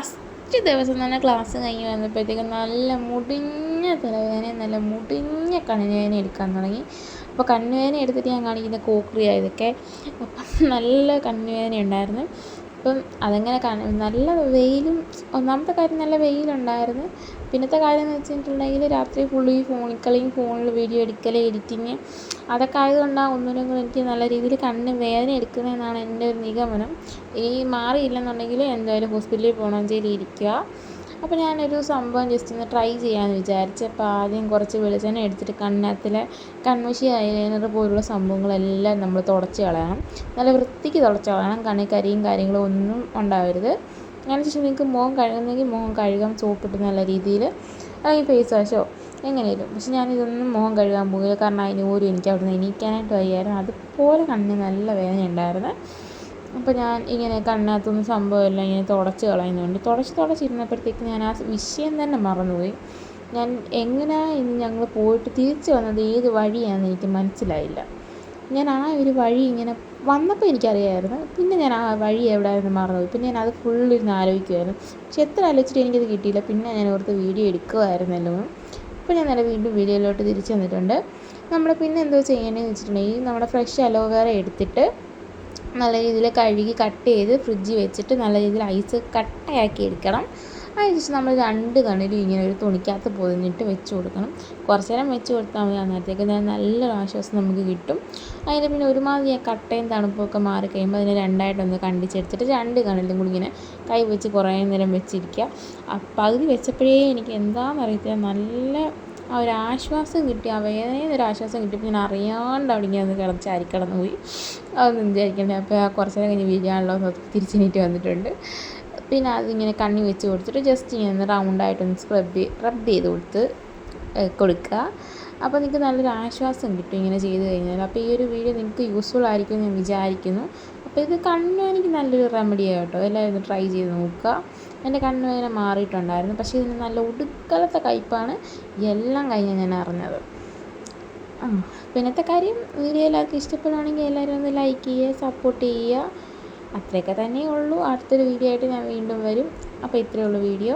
First ദിവസം തന്നെ class കഴിഞ്ഞ് വന്നപ്പോഴത്തേക്കും നല്ല മുടിഞ്ഞ തലവേദനയും നല്ല മുടിഞ്ഞ കണ്ണുവേദന എടുക്കാൻ തുടങ്ങി. അപ്പോൾ കണ്ണുവേദന എടുത്തിട്ട് ഞാൻ കാണിക്കുന്ന കോക്രിയ ഇതൊക്കെ. അപ്പം നല്ല കണ്ണുവേദന ഉണ്ടായിരുന്നു അപ്പം അതങ്ങനെ നല്ല വെയിലും ഒന്നാമത്തെ കാര്യം നല്ല വെയിലുണ്ടായിരുന്നു. പിന്നത്തെ കാര്യം എന്ന് വെച്ചിട്ടുണ്ടെങ്കിൽ രാത്രി ഫുള്ള് ഈ ഫോണിൽ കളിയും ഫോണിൽ വീഡിയോ എടുക്കൽ എഡിറ്റിങ് അതൊക്കെ ആയതുകൊണ്ടാണ് ഒന്നിനും കൂടെ എനിക്ക് നല്ല രീതിയിൽ കണ്ണ് വേദന എടുക്കുന്നതെന്നാണ് എന്റെ ഒരു നിഗമനം. ഈ മാറിയില്ലെന്നുണ്ടെങ്കിൽ എന്തായാലും ഹോസ്പിറ്റലിൽ പോകണം ചെയ്ത് ഇരിക്കുക. അപ്പോൾ ഞാനൊരു സംഭവം ജസ്റ്റ് ഒന്ന് ട്രൈ ചെയ്യാമെന്ന് വിചാരിച്ചു. ആദ്യം കുറച്ച് വെളിച്ചെണ്ണ എടുത്തിട്ട് കണ്ണത്തിലെ കൺമഷി ഐലൈനർ പോലുള്ള സംഭവങ്ങളെല്ലാം നമ്മൾ തുടച്ച് കളയണം. നല്ല വൃത്തിക്ക് തുടച്ച് കളയണം. കണ്ണിൽ കരിയും കാര്യങ്ങളും ഒന്നും ഉണ്ടാവരുത്. അതിനുശേഷം നിങ്ങൾക്ക് മുഖം കഴുകുന്നെങ്കിൽ മുഖം കഴുകാം സോപ്പിട്ട് നല്ല രീതിയിൽ അല്ലെങ്കിൽ ഫേസ് വാഷോ എങ്ങനെയും പക്ഷെ ഞാനിതൊന്നും മുഖം കഴുകാൻ പോകില്ല. കാരണം അതിന് പോലും എനിക്ക് അവിടെ നിന്ന് എണീക്കാനായിട്ട് വയ്യായിരുന്നു. അതുപോലെ കണ്ണിന് നല്ല വേദന ഉണ്ടായിരുന്നു അപ്പോൾ ഞാൻ ഇങ്ങനെ കണ്ണകത്തൊന്നും സംഭവമില്ല ഇങ്ങനെ തുടച്ച് കളയുന്നുണ്ട് തുടച്ച് തുടച്ചിരുന്നപ്പോഴത്തേക്ക് ഞാൻ ആ വിഷയം തന്നെ മറന്നുപോയി. ഞാൻ എങ്ങനെയാണ് ഇന്ന് ഞങ്ങൾ പോയിട്ട് തിരിച്ച് വന്നത് ഏത് വഴിയാണെന്ന് എനിക്ക് മനസ്സിലായില്ല. ഞാൻ ആ ഒരു വഴി ഇങ്ങനെ വന്നപ്പോൾ എനിക്കറിയാമായിരുന്നു പിന്നെ ഞാൻ ആ വഴി എവിടെയായിരുന്നു മറന്നുപോയി. പിന്നെ ഞാൻ അത് ഫുള്ള് ഇരുന്ന് ആലോചിക്കുമായിരുന്നു പക്ഷെ എത്ര ആലോചിച്ചിട്ട് എനിക്കത് കിട്ടിയില്ല. പിന്നെ ഞാൻ ഓർത്ത് വീഡിയോ എടുക്കുമായിരുന്നല്ലോ അപ്പോൾ ഞാൻ നല്ല വീണ്ടും വീഡിയോയിലോട്ട് തിരിച്ചു വന്നിട്ടുണ്ട്. നമ്മൾ പിന്നെ എന്തോ ചെയ്യണമെന്ന് വെച്ചിട്ടുണ്ടെങ്കിൽ നമ്മുടെ ഫ്രഷ് അലോവേറ എടുത്തിട്ട് നല്ല രീതിയിൽ കഴുകി കട്ട് ചെയ്ത് ഫ്രിഡ്ജിൽ വെച്ചിട്ട് നല്ല രീതിയിൽ ഐസ് കട്ടയാക്കി എടുക്കണം. അതിനുശേഷം നമ്മൾ രണ്ട് കണ്ണിലും ഇങ്ങനെ ഒരു തുണിക്കകത്ത് പൊതിഞ്ഞിട്ട് വെച്ച് കൊടുക്കണം. കുറച്ച് നേരം വെച്ച് കൊടുത്താൽ മതി. അന്നേരത്തേക്ക് നല്ലൊരു ആശ്വാസം നമുക്ക് കിട്ടും. അതിന് പിന്നെ ഒരുമാതിരി ആ കട്ടയും തണുപ്പൊക്കെ മാറി കഴിയുമ്പോൾ അതിനെ രണ്ടായിട്ടൊന്ന് കണ്ടിച്ചെടുത്തിട്ട് രണ്ട് കണ്ണിലും കൂടി ഇങ്ങനെ കൈ വെച്ച് കുറേ നേരം വെച്ചിരിക്കുക. പകുതി വെച്ചപ്പോഴേ എനിക്ക് എന്താണെന്നറിയത്തില്ല. നല്ല ആ ഒരു ആശ്വാസം കിട്ടി. ആ വേദനയിൽ ആശ്വാസം കിട്ടിയപ്പോൾ ഞാൻ അറിയാണ്ട് അവിടെ ഇങ്ങനെ ഒന്ന് കിടന്ന് ചാരി കിടന്ന് പോയി അതൊന്നും വിചാരിക്കണ്ടേ. അപ്പോൾ ആ കുറച്ച് നേരം കഴിഞ്ഞ് വീഴാണല്ലോ തിരിച്ചെണീറ്റ് വന്നിട്ടുണ്ട്. പിന്നെ അതിങ്ങനെ കണ്ണി വെച്ച് കൊടുത്തിട്ട് ജസ്റ്റ് ഇങ്ങനെ ഒന്ന് റൗണ്ടായിട്ടൊന്ന് സ്ക്രബ് റബ് ചെയ്ത് കൊടുത്ത് കൊടുക്കുക. അപ്പോൾ നിങ്ങൾക്ക് നല്ലൊരു ആശ്വാസം കിട്ടും ഇങ്ങനെ ചെയ്ത് കഴിഞ്ഞാൽ അപ്പോൾ ഈ ഒരു വീഡിയോ നിങ്ങൾക്ക് യൂസ്ഫുൾ ആയിരിക്കും എന്ന് ഞാൻ വിചാരിക്കുന്നു. അപ്പോൾ ഇത് കണ്ണുവേദനയ്ക്ക് നല്ലൊരു റെമഡിയാണ് കേട്ടോ. എല്ലാവരും ട്രൈ ചെയ്ത് നോക്കുക. എന്റെ കണ്ണുവേദന മാറിയിട്ടുണ്ടായിരുന്നു. പക്ഷേ ഇതിന് നല്ല ഒടുക്കലത്തെ കയ്പ്പാണ് എല്ലാം കഴിഞ്ഞ് ഞാൻ അറിഞ്ഞത്. ആ പിന്നത്തെ കാര്യം വീഡിയോ എല്ലാവർക്കും ഇഷ്ടപ്പെടുകയാണെങ്കിൽ എല്ലാവരും ഒന്ന് ലൈക്ക് ചെയ്യുക സപ്പോർട്ട് ചെയ്യുക. അത്രയൊക്കെ തന്നെ ഉള്ളൂ. അടുത്തൊരു വീഡിയോ ആയിട്ട് ഞാൻ വീണ്ടും വരും. അപ്പോൾ ഇത്രയേ ഉള്ളൂ വീഡിയോ